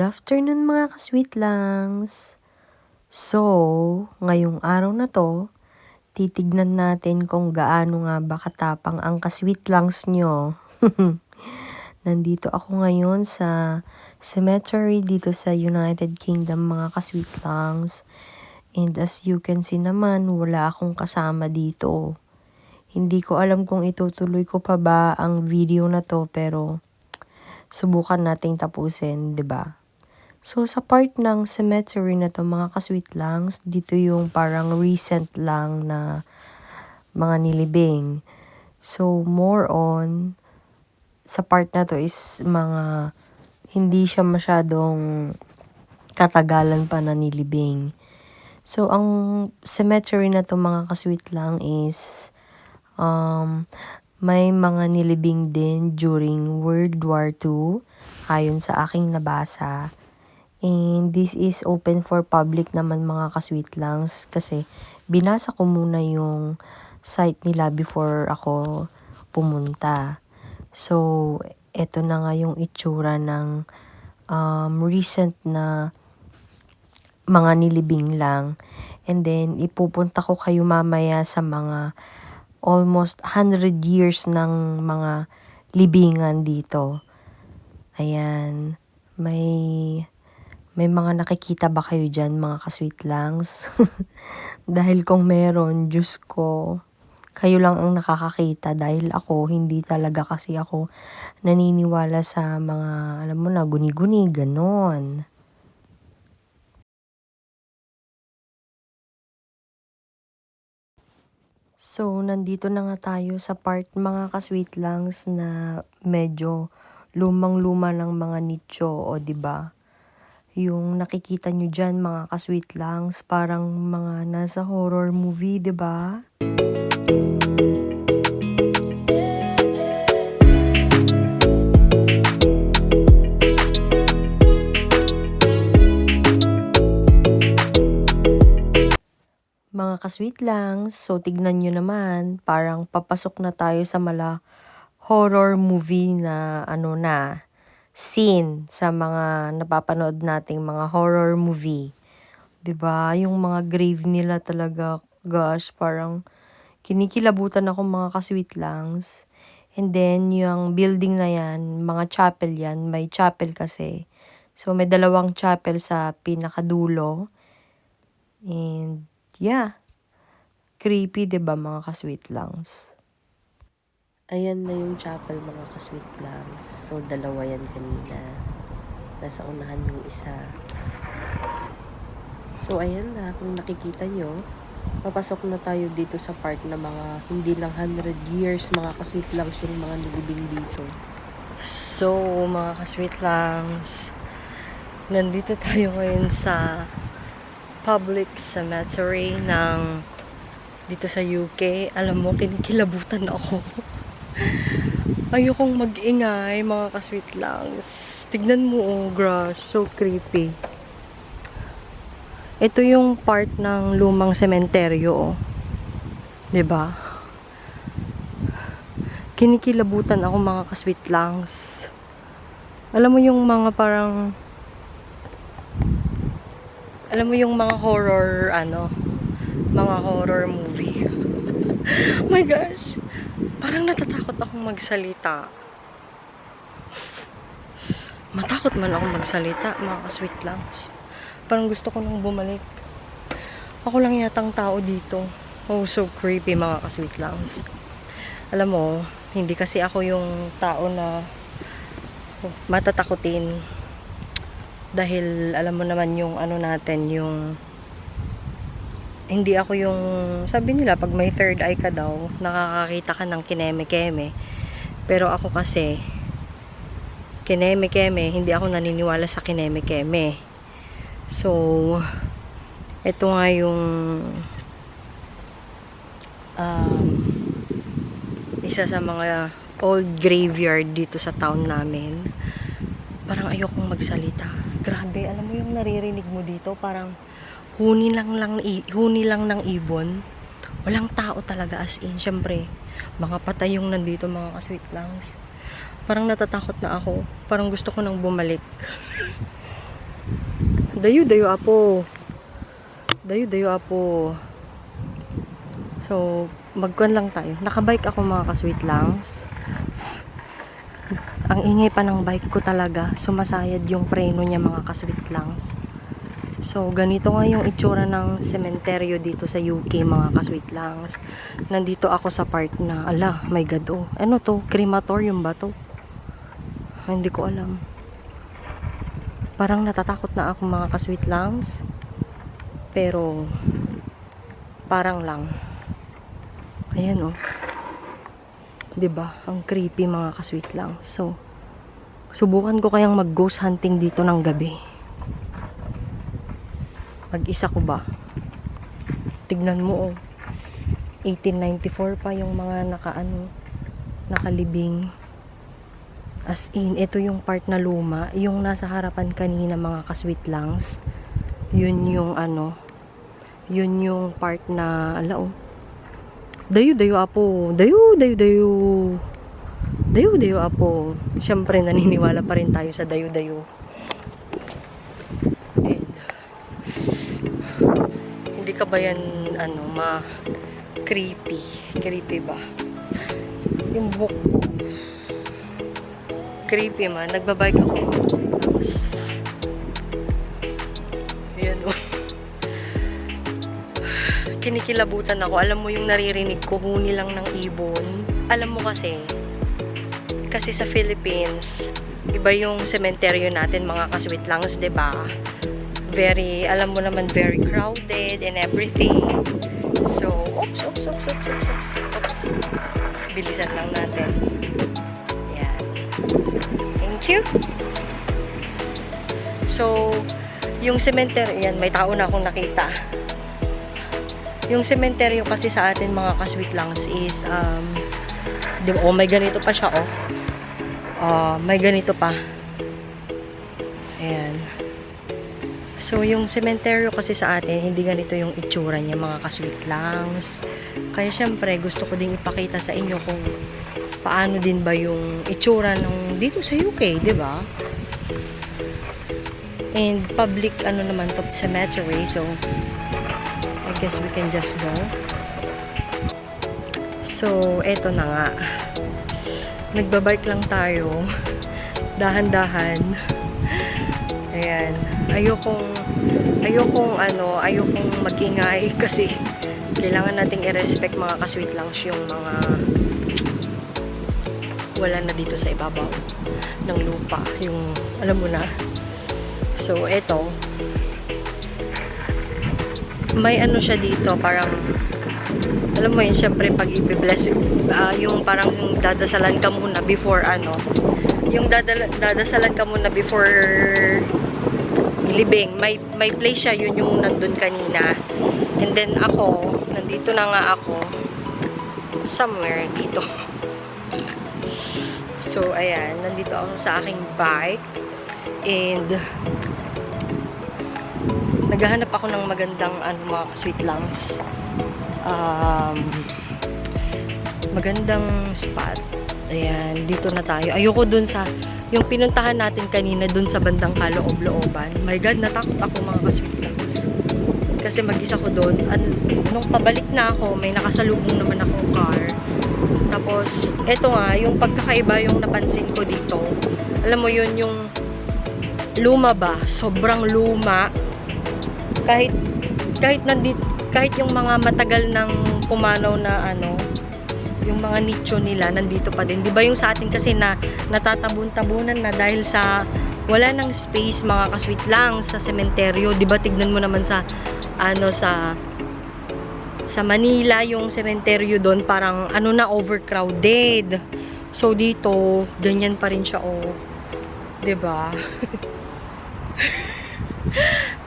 Good afternoon mga ka-sweet langs. So, ngayong araw na to, titignan natin kung gaano nga ba katapang ang ka-sweet langs nyo. Nandito ako ngayon sa cemetery dito sa United Kingdom mga ka-sweet langs. And as you can see naman, wala akong kasama dito. Hindi ko alam kung itutuloy ko pa ba ang video na to pero subukan nating tapusin, 'di ba? So sa part ng cemetery na to mga ka-sweet langs, dito yung parang recent lang na mga nilibing. So more on sa part na to is mga hindi siya masyadong katagalan pa na nilibing. So ang cemetery na to mga ka-sweet lang is um, may mga nilibing din during World War II, ayon sa aking nabasa. And this is open for public naman mga kasweet langs kasi binasa ko muna yung site nila before ako pumunta. So, eto na nga yung itsura ng um, recent na mga nilibing lang. And then, ipupunta ko kayo mamaya sa mga almost 100 years ng mga libingan dito. Ayan, may may mga nakikita ba kayo dyan mga kasweet dahil kung meron, Diyos ko, kayo lang ang nakakakita dahil ako, hindi talaga kasi ako naniniwala sa mga, alam mo na, guni-guni, ganon. So, nandito na nga tayo sa part mga ka-sweet na medyo lumang-luma ng mga nicho o 'di ba? Yung nakikita nyo dyan mga ka-sweet langs, parang mga nasa horror movie, 'di ba? Mga ka-sweet lang, so tignan nyo naman, parang papasok na tayo sa mala horror movie na ano na, scene sa mga napapanood nating mga horror movie. 'Di ba Yung mga grave nila talaga, gosh, parang kinikilabutan ako mga ka-sweet langs. And then, yung building na yan, mga chapel yan, may chapel kasi. So, may dalawang chapel sa pinakadulo. And, yeah. Creepy, ba mga ka-sweet? Ayan na yung chapel mga ka-sweet langs. So, dalawa yan kanina. Nasa unahan yung isa. So, ayan na. Kung nakikita nyo, papasok na tayo dito sa part na mga hindi lang 100 years mga ka-sweet langs yung mga nilibing dito. So, mga ka-sweet langs, nandito tayo ngayon sa public cemetery ng dito sa UK. Alam mo, kinikilabutan ako. Ayokong mag-ingay, mga ka-sweet langs. Tignan mo, oh, gosh, so creepy. Ito yung part ng lumang sementeryo, oh. ba? Kinikilabutan ako mga ka-sweet langs. Alam mo yung mga parang alam mo yung mga horror ano, mga horror movie. oh my gosh. Parang natatakot akong magsalita. Matakot man ako magsalita, mga ka-sweet langs. Parang gusto ko nang bumalik. Ako lang yatang tao dito. Oh, so creepy mga kasweet langs. Alam mo, hindi kasi ako yung tao na matatakutin. Dahil alam mo naman yung ano natin, yung hindi ako yung sabi nila pag may third eye ka daw nakakakita ka ng kineme-keme pero ako kasi kineme-keme hindi ako naniniwala sa kineme-keme So, ito nga yung um, isa sa mga old graveyard dito sa town namin. Parang ayokong magsalita. Grabe, alam mo yung naririnig mo dito, parang huni lang lang huni lang ng ibon. Walang tao talaga as in, syempre. Mga patay yung nandito, mga kasweet langs. Parang natatakot na ako. Parang gusto ko nang bumalik. Dayo, dayo apo. Dayo, dayo apo. So, magkuhan lang tayo. Nakabike ako mga ka-sweet langs. Ang ingay pa ng bike ko talaga. Sumasayad yung preno niya mga ka-sweet langs. So, ganito nga yung itsura ng sementeryo dito sa UK, mga kasweet langs. Nandito ako sa part na, ala, my God, oh. Ano to? Crematorium ba to? Hindi ko alam. Parang natatakot na ako mga kasweet langs. Pero, parang lang. Ayan, oh. 'Di ba Ang creepy mga kasweet lang. So, subukan ko kayang mag-ghost hunting dito ng gabi. Mag-isa ko ba? Tignan mo oh. 1894 pa yung mga nakaano, nakalibing. As in, ito yung part na luma. Yung nasa harapan kanina mga kasweet langs. Yun yung ano, yun yung part na, ala oh. Dayo, dayo apo. Dayo, dayo, dayo. Dayo, dayo apo. Siyempre, naniniwala pa rin tayo sa dayo, dayo. And, hindi ka ba yan, ano, ma creepy. Creepy ba? Yung book. Creepy man. Nagbabike ako. Yan o. Kinikilabutan ako. Alam mo yung naririnig ko, huni lang ng ibon. Alam mo kasi, kasi sa Philippines, iba yung cementerio natin, mga kasweet langs, 'di ba? Very, alam mo naman, very crowded and everything. So, oops, oops, oops, oops, oops, oops, oops. Bilisan lang natin. Yan. Thank you. So, yung cemetery, yan, may tao na akong nakita. Yung cemetery kasi sa atin mga kasweet langs is, um, di ba, oh, may ganito pa siya, oh. Ah, may ganito pa. Ayan. So, yung sementeryo kasi sa atin, hindi ganito yung itsura niya, mga kasweet langs. Kaya, syempre, gusto ko ding ipakita sa inyo kung paano din ba yung itsura ng dito sa UK, di ba? And public, ano naman to, cemetery. So, I guess we can just go. So, eto na nga. Nagbabike lang tayo. Dahan-dahan. Ayan. Ayokong, ayokong ano, ayokong magingay kasi kailangan nating i-respect mga kasweet lang yung mga wala na dito sa ibabaw ng lupa. Yung, alam mo na. So, eto. May ano siya dito, parang alam mo yun, syempre pag ipibless, ah, yung parang yung dadasalan ka muna before ano, yung dadala, dadasalan ka muna before ilibing. May, may place siya, yun yung nandun kanina. And then ako, nandito na nga ako, somewhere dito. So, ayan, nandito ako sa aking bike. And, naghahanap ako ng magandang ano, mga sweet langs. Um, magandang spot. Ayan, dito na tayo. Ayoko dun sa, yung pinuntahan natin kanina dun sa bandang kaloob-looban. My God, natakot ako mga ka-sweet langs. Kasi mag-isa ko dun. At nung pabalik na ako, may nakasalubong naman akong car. Tapos, eto nga, yung pagkakaiba yung napansin ko dito. Alam mo yun, yung luma ba? Sobrang luma. Kahit, kahit nandito, kahit yung mga matagal ng pumanaw na ano, yung mga nicho nila, nandito pa din. Di ba yung sa atin kasi na natatabun-tabunan na dahil sa wala nang space mga kasweet lang sa sementeryo. Di ba tignan mo naman sa ano sa sa Manila yung sementeryo doon parang ano na overcrowded. So dito ganyan pa rin siya oh. 'Di ba?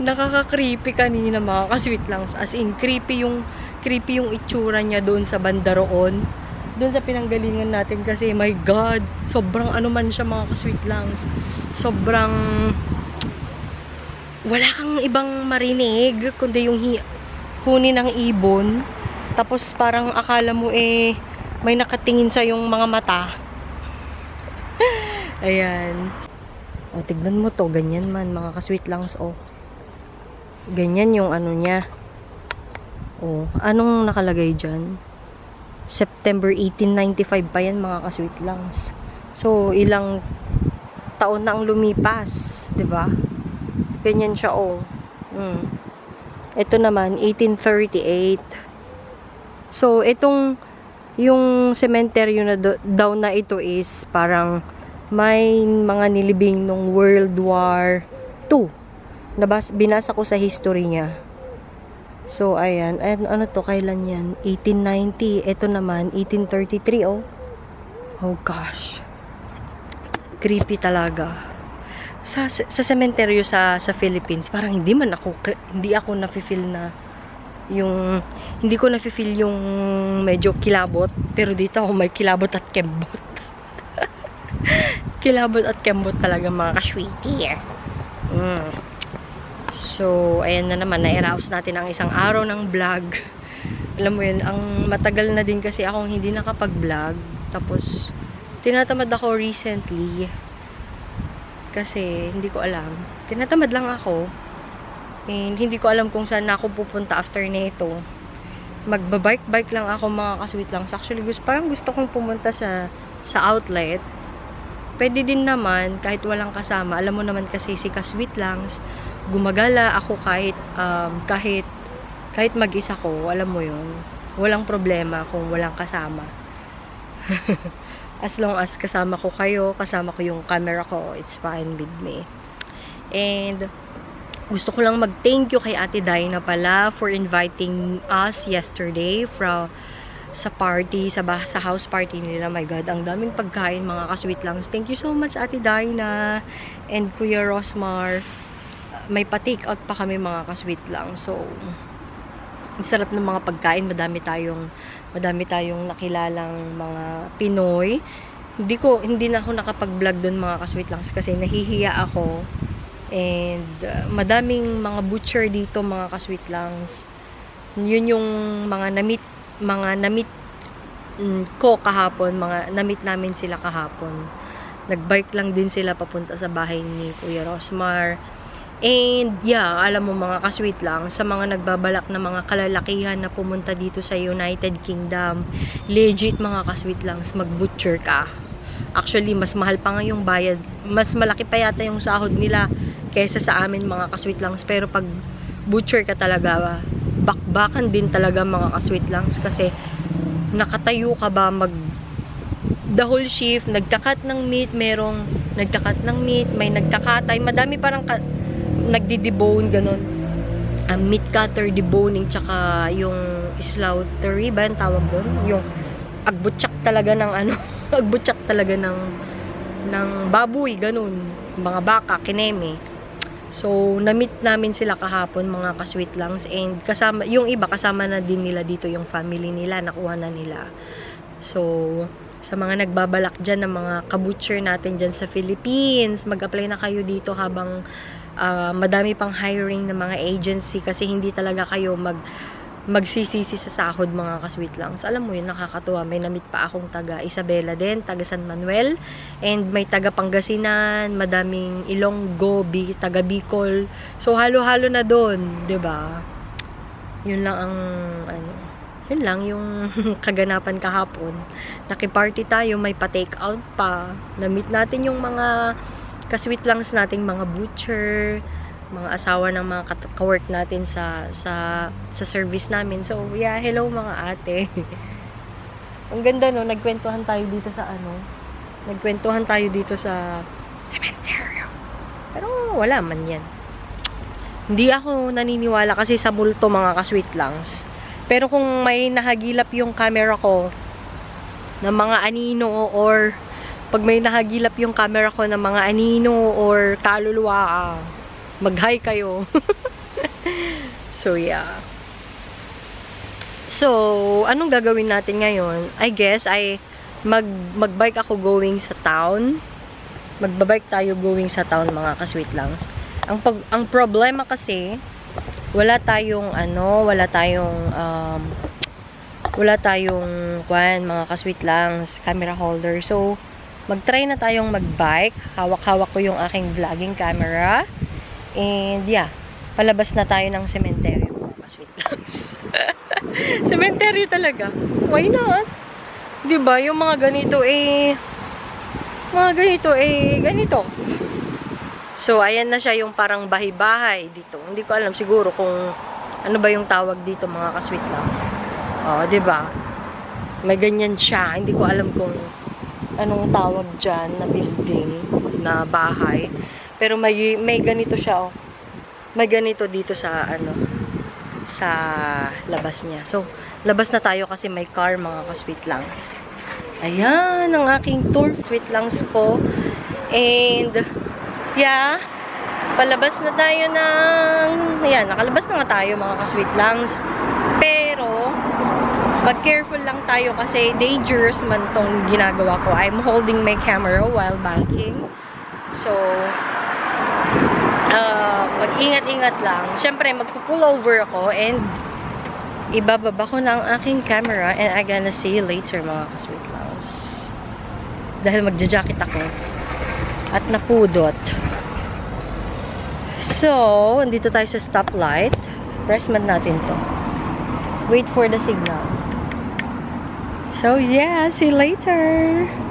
Nakaka-creepy kanina mga kasweet lang. As in creepy yung creepy yung itsura niya doon sa banda. Doon sa pinanggalingan natin kasi my god, sobrang ano man siya mga kasweet lang. Sobrang wala kang ibang marinig kundi yung hi- huni ng ibon. Tapos parang akala mo eh may nakatingin sa yung mga mata. Ayan. O, tignan mo to. Ganyan man, mga kasweet langs. O, Ganyan yung ano niya. Oh, anong nakalagay dyan? September 1895 pa yan mga ka-sweet langs. So, ilang taon na ang lumipas, 'di ba? Ganyan siya oh. Mm. Ito naman 1838. So, itong yung cemetery na daw na ito is parang may mga nilibing nung World War II. Nabas, binasa ko sa history niya. So, ayan. ayan. Ano to? Kailan yan? 1890. Ito naman, 1833, oh. Oh, gosh. Creepy talaga. Sa, sa sementeryo sa, sa Philippines, parang hindi man ako, hindi ako nafe-feel na yung, hindi ko nafe-feel yung medyo kilabot. Pero dito ako may kilabot at kembot. kilabot at kembot talaga mga ka-sweetie. Mm. So, ayan na naman, na-arouse natin ang isang araw ng vlog. Alam mo yun, ang matagal na din kasi akong hindi nakapag-vlog. Tapos, tinatamad ako recently. Kasi, hindi ko alam. Tinatamad lang ako. And, hindi ko alam kung saan ako pupunta after nito. Magbabike-bike lang ako mga kasweet lang. Actually, gusto, parang gusto kong pumunta sa, sa outlet. Pwede din naman, kahit walang kasama. Alam mo naman kasi si Kasweet Langs, gumagala ako kahit um, kahit kahit mag-isa ko, alam mo yun, walang problema kung walang kasama. as long as kasama ko kayo, kasama ko yung camera ko, it's fine with me. And gusto ko lang mag-thank you kay Ate Dinah pala for inviting us yesterday from sa party, sa, sa house party nila. My God, ang daming pagkain, mga kasweet langs. Thank you so much, Ate Dinah and Kuya Rosmar may pa-take out pa kami mga kasweet lang. So, ang sarap ng mga pagkain. Madami tayong, madami tayong nakilalang mga Pinoy. Hindi ko, hindi na ako nakapag-vlog doon mga kasweet lang kasi nahihiya ako. And, uh, madaming mga butcher dito mga kasweet langs. Yun yung mga namit, mga namit mm, ko kahapon, mga namit namin sila kahapon. Nagbike lang din sila papunta sa bahay ni Kuya Rosmar. And yeah, alam mo mga kasweet lang, sa mga nagbabalak na mga kalalakihan na pumunta dito sa United Kingdom, legit mga kasweet lang, mag-butcher ka. Actually, mas mahal pa nga yung bayad. Mas malaki pa yata yung sahod nila kaysa sa amin mga kasweet lang. Pero pag butcher ka talaga, bakbakan din talaga mga kasweet lang. Kasi nakatayo ka ba mag the whole shift, nagkakat ng meat, merong nagkakat ng meat, may nagkakatay, madami parang ka, nagdi-debone, ganun. Um, meat cutter, deboning, tsaka yung slaughtery ba yung tawag doon? Yung agbutsak talaga ng ano, agbutsak talaga ng ng baboy, ganun. Mga baka, kineme. So, na-meet namin sila kahapon, mga ka-sweet langs. And kasama, yung iba, kasama na din nila dito yung family nila, nakuha na nila. So, sa mga nagbabalak dyan ng mga kabutcher natin dyan sa Philippines, mag-apply na kayo dito habang uh, madami pang hiring ng mga agency kasi hindi talaga kayo mag magsisisi sa sahod mga kasweet lang. So, alam mo yun, nakakatuwa. May namit pa akong taga Isabela din, taga San Manuel, and may taga Pangasinan, madaming Ilonggo, Bi, taga Bicol. So, halo-halo na doon, ba Yun lang ang, ano, yun lang yung kaganapan kahapon. Nakiparty tayo, may pa-take out pa. Na-meet natin yung mga kasweet langs nating mga butcher, mga asawa ng mga ka-work natin sa sa sa service namin. So, yeah, hello mga ate. Ang ganda no, nagkwentuhan tayo dito sa ano. Nagkwentuhan tayo dito sa cemetery. Pero wala man 'yan. Hindi ako naniniwala kasi sa multo mga ka-sweet langs. Pero kung may nahagilap yung camera ko ng mga anino or pag may nahagilap yung camera ko ng mga anino or kaluluwa, ah, mag-hi kayo. so, yeah. So, anong gagawin natin ngayon? I guess, I mag magbike ako going sa town. Magbabike tayo going sa town, mga ka-sweet langs. Ang, pag, ang problema kasi, wala tayong ano, wala tayong um, wala tayong kwan, mga ka-sweet langs, camera holder. So, mag-try na tayong mag-bike. Hawak-hawak ko yung aking vlogging camera. And yeah, palabas na tayo ng sementeryo mga ka-sweet loves. sementeryo talaga. Why not? ba Yung mga ganito eh, mga ganito eh, ganito. So, ayan na siya yung parang bahay-bahay dito. Hindi ko alam siguro kung ano ba yung tawag dito mga ka-sweet loves. Oh, 'di ba? May ganyan siya. Hindi ko alam kung anong tawag dyan na building, na bahay. Pero may, may ganito siya, oh. May ganito dito sa, ano, sa labas niya. So, labas na tayo kasi may car, mga ka-sweet langs. Ayan, ang aking tour, sweet langs ko. And, yeah, palabas na tayo ng, ayan, nakalabas na nga tayo, mga ka-sweet langs. Pero, mag-careful lang tayo kasi dangerous man tong ginagawa ko. I'm holding my camera while banking. So, uh, mag-ingat-ingat lang. Siyempre, magpo-pull over ako and ibababa ko na ang aking camera and I'm gonna see you later mga kasweet loves. Dahil magja-jacket ako at napudot. So, andito tayo sa stoplight. Press man natin to. Wait for the signal. So yeah, see you later.